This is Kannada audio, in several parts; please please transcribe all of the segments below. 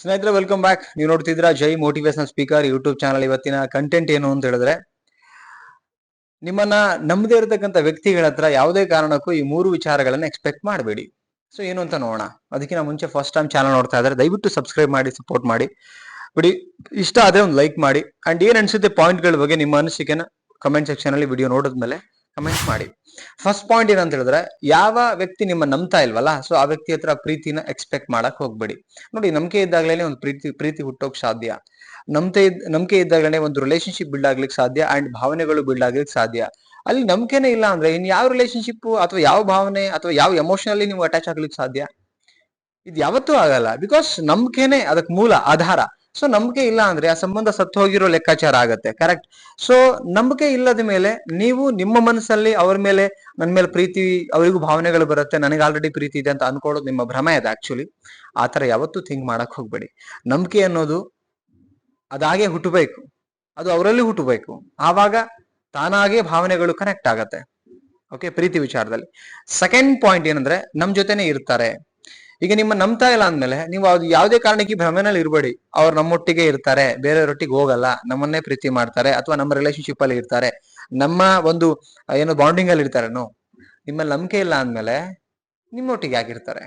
ಸ್ನೇಹಿತರೆ ವೆಲ್ಕಮ್ ಬ್ಯಾಕ್ ನೀವು ನೋಡ್ತಿದ್ರ Jai motivational speaker YouTube channel ಇವತ್ತಿನ ಕಂಟೆಂಟ್ ಏನು ಅಂತ ಹೇಳಿದ್ರೆ, ನಿಮ್ಮನ್ನ ನಮ್ಮದೇ ಇರತಕ್ಕಂಥ ವ್ಯಕ್ತಿಗಳ ಹತ್ರ ಯಾವುದೇ ಕಾರಣಕ್ಕೂ ಈ ಮೂರು ವಿಚಾರಗಳನ್ನ ಎಕ್ಸ್ಪೆಕ್ಟ್ ಮಾಡಬೇಡಿ. ಸೊ ಏನು ಅಂತ ನೋಡೋಣ. ಅದಕ್ಕಿಂತ ಮುಂಚೆ ಫಸ್ಟ್ ಟೈಮ್ ಚಾನಲ್ ನೋಡ್ತಾ ಇದ್ರೆ ದಯವಿಟ್ಟು ಸಬ್ಸ್ಕ್ರೈಬ್ ಮಾಡಿ ಸಪೋರ್ಟ್ ಮಾಡಿ. ಬಿಡಿ, ಇಷ್ಟ ಆದ್ರೆ ಒಂದು ಲೈಕ್ ಮಾಡಿ. ಅಂಡ್ ಏನ್ ಅನ್ಸುತ್ತೆ ಪಾಯಿಂಟ್ಗಳ ಬಗ್ಗೆ ನಿಮ್ಮ ಅನಿಸಿಕೆನ ಕಮೆಂಟ್ ಸೆಕ್ಷನ್ ಅಲ್ಲಿ ವಿಡಿಯೋ ನೋಡಿದ್ಮೇಲೆ ಕಮೆಂಟ್ ಮಾಡಿ. ಫಸ್ಟ್ ಪಾಯಿಂಟ್ ಏನಂತ ಹೇಳಿದ್ರೆ, ಯಾವ ವ್ಯಕ್ತಿ ನಿಮ್ಮ ನಂಬ್ತಾ ಇಲ್ವಲ್ಲ ಸೊ ಆ ವ್ಯಕ್ತಿ ಹತ್ರ ಪ್ರೀತಿನ ಎಕ್ಸ್ಪೆಕ್ಟ್ ಮಾಡಕ್ ಹೋಗ್ಬೇಡಿ. ನೋಡಿ, ನಂಬಿಕೆ ಇದ್ದಾಗಲೇ ಒಂದು ಪ್ರೀತಿ ಪ್ರೀತಿ ಹುಟ್ಟೋಕ್ ಸಾಧ್ಯ. ಇದ್ ನಂಬಿಕೆ ಇದ್ದಾಗಲೇ ಒಂದು ರಿಲೇಶನ್ಶಿಪ್ ಬಿಲ್ಡ್ ಆಗ್ಲಿಕ್ಕೆ ಸಾಧ್ಯ ಅಂಡ್ ಭಾವನೆಗಳು ಬಿಲ್ಡ್ ಆಗ್ಲಿಕ್ಕೆ ಸಾಧ್ಯ. ಅಲ್ಲಿ ನಂಬಿಕೆನೇ ಇಲ್ಲ ಅಂದ್ರೆ ಇನ್ ಯಾವ ರಿಲೇಶನ್ಶಿಪ್ ಅಥವಾ ಯಾವ ಭಾವನೆ ಅಥವಾ ಯಾವ ಎಮೋಷನಲ್ಲಿ ನೀವು ಅಟ್ಯಾಚ್ ಆಗ್ಲಿಕ್ಕೆ ಸಾಧ್ಯ? ಇದು ಯಾವತ್ತೂ ಆಗಲ್ಲ. ಬಿಕಾಸ್ ನಂಬಿಕೆನೆ ಅದಕ್ಕೆ ಮೂಲ, ಆಧಾರ. ಸೊ ನಂಬಿಕೆ ಇಲ್ಲ ಅಂದ್ರೆ ಆ ಸಂಬಂಧ ಸತ್ತು ಹೋಗಿರೋ ಲೆಕ್ಕಾಚಾರ ಆಗತ್ತೆ ಕರೆಕ್ಟ್ ಸೊ ನಂಬಿಕೆ ಇಲ್ಲದ ಮೇಲೆ ನೀವು ನಿಮ್ಮ ಮನಸ್ಸಲ್ಲಿ ಅವ್ರ ಮೇಲೆ ನನ್ನ ಮೇಲೆ ಪ್ರೀತಿ, ಅವರಿಗೂ ಭಾವನೆಗಳು ಬರುತ್ತೆ, ನನಗೆ ಆಲ್ರೆಡಿ ಪ್ರೀತಿ ಇದೆ ಅಂತ ಅನ್ಕೊಳ್ಳೋದು ನಿಮ್ಮ ಭ್ರಮ ಇದೆ ಆಕ್ಚುಲಿ ಆತರ ಯಾವತ್ತೂ ಥಿಂಕ್ ಮಾಡಕ್ ಹೋಗ್ಬೇಡಿ. ನಂಬಿಕೆ ಅನ್ನೋದು ಅದಾಗೆ ಹುಟ್ಟಬೇಕು, ಅದು ಅವರಲ್ಲಿ ಹುಟ್ಟಬೇಕು. ಆವಾಗ ತಾನಾಗೆ ಭಾವನೆಗಳು ಕನೆಕ್ಟ್ ಆಗತ್ತೆ. ಓಕೆ ಪ್ರೀತಿ ವಿಚಾರದಲ್ಲಿ. ಸೆಕೆಂಡ್ ಪಾಯಿಂಟ್ ಏನಂದ್ರೆ, ನಮ್ ಜೊತೆನೆ ಇರ್ತಾರೆ. ಈಗ ನಿಮ್ಮ ನಂಬ್ತಾ ಇಲ್ಲ ಅಂದ್ಮೇಲೆ ನೀವು ಅದು ಯಾವುದೇ ಕಾರಣಕ್ಕೆ ಭ್ರಮೆನಲ್ಲಿ ಇರಬೇಡಿ. ಅವ್ರು ನಮ್ಮೊಟ್ಟಿಗೆ ಇರ್ತಾರೆ, ಬೇರೆಯವರೊಟ್ಟಿಗೆ ಹೋಗಲ್ಲ, ನಮ್ಮನ್ನೇ ಪ್ರೀತಿ ಮಾಡ್ತಾರೆ ಅಥವಾ ನಮ್ಮ ರಿಲೇಶನ್ಶಿಪ್ ಅಲ್ಲಿ ಇರ್ತಾರೆ. ನಮ್ಮ ಒಂದು ಏನು ಬಾಂಡಿಂಗ್ ಅಲ್ಲಿ ಇರ್ತಾರೆ ನೋ. ನಿಮ್ಮಲ್ಲಿ ನಂಬಿಕೆ ಇಲ್ಲ ಅಂದ್ಮೇಲೆ ನಿಮ್ಮೊಟ್ಟಿಗೆ ಆಗಿರ್ತಾರೆ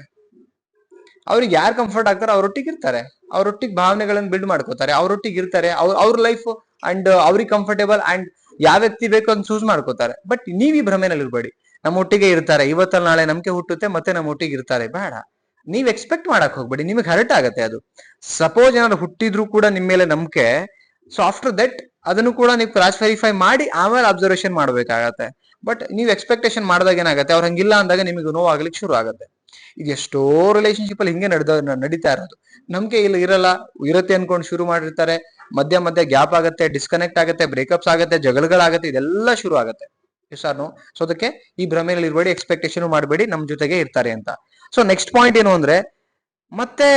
ಅವ್ರಿಗೆ ಯಾರು ಕಂಫರ್ಟ್ ಆಗ್ತಾರೋ ಅವ್ರೊಟ್ಟಿಗೆ ಇರ್ತಾರೆ. ಅವ್ರೊಟ್ಟಿಗೆ ಭಾವನೆಗಳನ್ನ ಬಿಲ್ಡ್ ಮಾಡ್ಕೋತಾರೆ. ಅವ್ರೊಟ್ಟಿಗೆ ಇರ್ತಾರೆ. ಅವ್ರ ಅವ್ರ ಲೈಫ್ ಅಂಡ್ ಅವ್ರಿಗೆ ಕಂಫರ್ಟೇಬಲ್ ಅಂಡ್ ಯಾವ ವ್ಯಕ್ತಿ ಬೇಕು ಅಂತ ಚೂಸ್ ಮಾಡ್ಕೋತಾರೆ. ಬಟ್ ನೀವ್ ಈ ಭ್ರಮೆನಲ್ಲಿ ಇರ್ಬೇಡಿ. ನಮ್ಮೊಟ್ಟಿಗೆ ಇರ್ತಾರೆ. ಇವತ್ತಲ್ಲಿ ನಾಳೆ ನಂಬಿಕೆ ಹುಟ್ಟುತ್ತೆ, ಮತ್ತೆ ನಮ್ಮೊಟ್ಟಿಗೆ ಇರ್ತಾರೆ. ಬೇಡ. ನೀವ್ ಎಕ್ಸ್ಪೆಕ್ಟ್ ಮಾಡಕ್ ಹೋಗ್ಬೇಡಿ, ನಿಮಗೆ ಹರ್ಟ್ ಆಗತ್ತೆ ಅದು. ಸಪೋಸ್ ಏನಾದ್ರು ಹುಟ್ಟಿದ್ರು ಕೂಡ ನಿಮ್ ಮೇಲೆ ನಂಬಿಕೆ ಸೊ ಆಫ್ಟರ್ ದಟ್ ಅದನ್ನು ಕೂಡ ನೀವು ಕ್ರಾಸ್ ವೆರಿಫೈ ಮಾಡಿ ಆಮೇಲೆ ಅಬ್ಸರ್ವೇಷನ್ ಮಾಡ್ಬೇಕಾಗತ್ತೆ. ಬಟ್ ನೀವು ಎಕ್ಸ್ಪೆಕ್ಟೇಷನ್ ಮಾಡಿದಾಗ ಏನಾಗುತ್ತೆ, ಅವ್ರು ಹಂಗಿಲ್ಲ ಅಂದಾಗ ನಿಮಗೆ ನೋವಾಗ್ಲಿಕ್ಕೆ ಶುರು ಆಗುತ್ತೆ. ಇದು ಎಷ್ಟೋ ರಿಲೇಶನ್ಶಿಪ್ ಅಲ್ಲಿ ಹಿಂಗೆ ನಡೆದ ನಡೀತಾ ಇರೋದು. ನಮ್ಗೆ ಇಲ್ಲಿ, ಇರಲ್ಲ, ಇರುತ್ತೆ ಅನ್ಕೊಂಡು ಶುರು ಮಾಡಿರ್ತಾರೆ. ಮಧ್ಯ ಮಧ್ಯ ಗ್ಯಾಪ್ ಆಗುತ್ತೆ ಡಿಸ್ಕನೆಕ್ಟ್ ಆಗುತ್ತೆ ಬ್ರೇಕಪ್ಸ್ ಆಗುತ್ತೆ ಜಗಳಗಳಾಗುತ್ತೆ ಇದೆಲ್ಲ ಶುರು ಆಗುತ್ತೆ. ಸೊ ಅದಕ್ಕೆ ಈ ಭ್ರಮೆಯಲ್ಲಿ ಇರಬೇಡಿ ಎಕ್ಸ್ಪೆಕ್ಟೇಷನ್ ಮಾಡಬೇಡಿ ನಮ್ಮ ಜೊತೆಗೆ ಇರ್ತಾರೆ ಅಂತ. ಸೊ ನೆಕ್ಸ್ಟ್ ಪಾಯಿಂಟ್ ಏನು ಅಂದ್ರೆ, ಮತ್ತೆ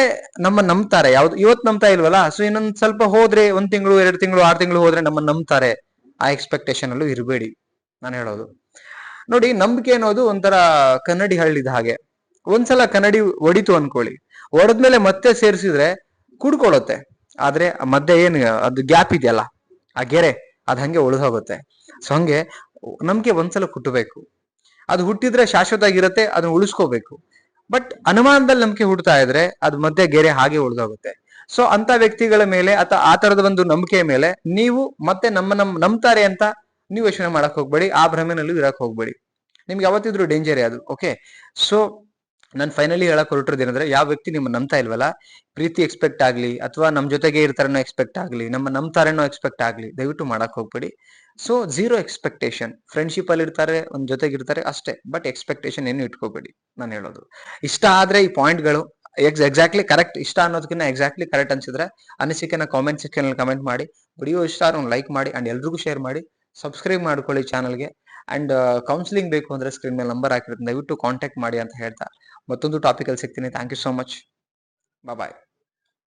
ನಮ್ಮ ನಂಬ್ತಾರೆ. ಯಾವ್ದು, ಇವತ್ತು ನಂಬ್ತಾ ಇಲ್ವಲ್ಲ? ಸೊ ಇನ್ನೊಂದ್ ಸ್ವಲ್ಪ ಹೋದ್ರೆ, ಒಂದ್ ತಿಂಗಳು, ಎರಡು ತಿಂಗಳು, ಆರು ತಿಂಗಳು ಹೋದ್ರೆ ನಮ್ಮ ನಂಬ್ತಾರೆ. ಆ ಎಕ್ಸ್ಪೆಕ್ಟೇಷನ್ ಅಲ್ಲೂ ಇರಬೇಡಿ. ನಾನು ಹೇಳೋದು. ನೋಡಿ, ನಂಬಿಕೆ ಅನ್ನೋದು ಒಂಥರ ಕನ್ನಡಿ ಹಳ್ಳಿದ ಹಾಗೆ. ಒಂದ್ಸಲ ಕನ್ನಡಿ ಒಡಿತು ಅನ್ಕೊಳ್ಳಿ. ಒಡೆದ್ಮೇಲೆ ಮತ್ತೆ ಸೇರಿಸಿದ್ರೆ ಕುಡ್ಕೊಳ್ಳುತ್ತೆ. ಆದ್ರೆ ಮಧ್ಯೆ ಏನು, ಅದು ಗ್ಯಾಪ್ ಇದೆಯಲ್ಲ? ಆ ಗೆರೆ, ಅದ್ ಹಂಗೆ ಉಳಿದೋಗುತ್ತೆ. ಸೊ ಹಂಗೆ ನಂಬಿಕೆ ಒಂದ್ಸಲ ಕುಟ್ಟಬೇಕು ಅದು ಹುಟ್ಟಿದ್ರೆ ಶಾಶ್ವತ ಆಗಿರುತ್ತೆ ಅದನ್ನ ಉಳಿಸ್ಕೋಬೇಕು. ಬಟ್ ಅನುಮಾನದಲ್ಲಿ ನಂಬಿಕೆ ಹುಡ್ತಾ ಇದ್ರೆ ಅದು ಮಧ್ಯೆ ಗೆರೆ ಹಾಗೆ ಉಳಿದೋಗುತ್ತೆ. ಸೊ ಅಂತ ವ್ಯಕ್ತಿಗಳ ಮೇಲೆ ಅಥವಾ ಆ ತರದ ಒಂದು ನಂಬಿಕೆಯ ಮೇಲೆ ನೀವು ಮತ್ತೆ ನಮ್ಮ ನಮ್ ನಂಬ್ತಾರೆ ಅಂತ ನೀವು ಯೋಚನೆ ಮಾಡಕ್ ಹೋಗ್ಬೇಡಿ, ಆ ಭ್ರಮೆನಲ್ಲೂ ಇರಕ್ ಹೋಗ್ಬೇಡಿ. ನಿಮ್ಗೆ ಯಾವತ್ತಿದ್ರು ಡೇಂಜರ್ ಅದು ಓಕೆ ಸೊ ನಾನು ಫೈನಲಿ ಹೇಳಕ್ ಏನಂದ್ರೆ, ಯಾವ ವ್ಯಕ್ತಿ ನಿಮ್ಮ ನಂಬ್ತಾ ಇಲ್ವಲ್ಲ, ಪ್ರೀತಿ ಎಕ್ಸ್ಪೆಕ್ಟ್ ಆಗ್ಲಿ ಅಥವಾ ನಮ್ಮ ಜೊತೆಗೆ ಇರ್ತಾರನೋ ಎಕ್ಸ್ಪೆಕ್ಟ್ ಆಗ್ಲಿ, ನಮ್ಮ ನಂಬ್ತಾರೇನೋ ಎಕ್ಸ್ಪೆಕ್ಟ್ ಆಗ್ಲಿ, ದಯವಿಟ್ಟು ಮಾಡಕ್ ಹೋಗ್ಬೇಡಿ. ಸೊ ಝೀರೋ ಎಕ್ಸ್ಪೆಕ್ಟೇಷನ್ ಫ್ರೆಂಡ್ಶಿಪ್ ಅಲ್ಲಿ ಇರ್ತಾರೆ, ಒಂದ್ ಜೊತೆಗೆ ಇರ್ತಾರೆ ಅಷ್ಟೇ ಬಟ್ ಎಕ್ಸ್ಪೆಕ್ಟೇಷನ್ ಏನು ಇಟ್ಕೋಬೇಡಿ, ನಾನು ಹೇಳೋದು. ಇಷ್ಟ ಆದ್ರೆ ಈ ಪಾಯಿಂಟ್ಗಳು ಎಕ್ಸ್ ಎಕ್ಸಾಕ್ಟ್ಲಿ ಕರೆಕ್ಟ್ ಇಷ್ಟ ಅನ್ನೋದಕ್ಕಿಂತ ಎಕ್ಸಾಕ್ಟ್ಲಿ ಕರೆಕ್ಟ್ ಅನ್ಸಿದ್ರೆ, ಅನಿಸಿಕೆನ ಕಾಮೆಂಟ್ ಸೆಕ್ಷನ್ ಅಲ್ಲಿ ಕಮೆಂಟ್ ಮಾಡಿ ವಿಡಿಯೋ ಇಷ್ಟ ಒಂದು ಲೈಕ್ ಮಾಡಿ ಅಂಡ್ ಎಲ್ರಿಗೂ ಶೇರ್ ಮಾಡಿ ಸಬ್ಸ್ಕ್ರೈಬ್ ಮಾಡ್ಕೊಳ್ಳಿ ಚಾನಲ್ಗೆ ಅಂಡ್ ಕೌನ್ಸಿಲಿಂಗ್ ಬೇಕು ಅಂದ್ರೆ ಸ್ಕ್ರೀನ್ ಮೇಲೆ ನಂಬರ್ ಹಾಕಿರುತ್ತೆ ದಯವಿಟ್ಟು ಕಾಂಟ್ಯಾಕ್ಟ್ ಮಾಡಿ ಅಂತ ಹೇಳ್ತಾ ಮತ್ತೊಂದು ಟಾಪಿಕಲ್ಲಿ ಸಿಗ್ತೀನಿ. Thank you so much bye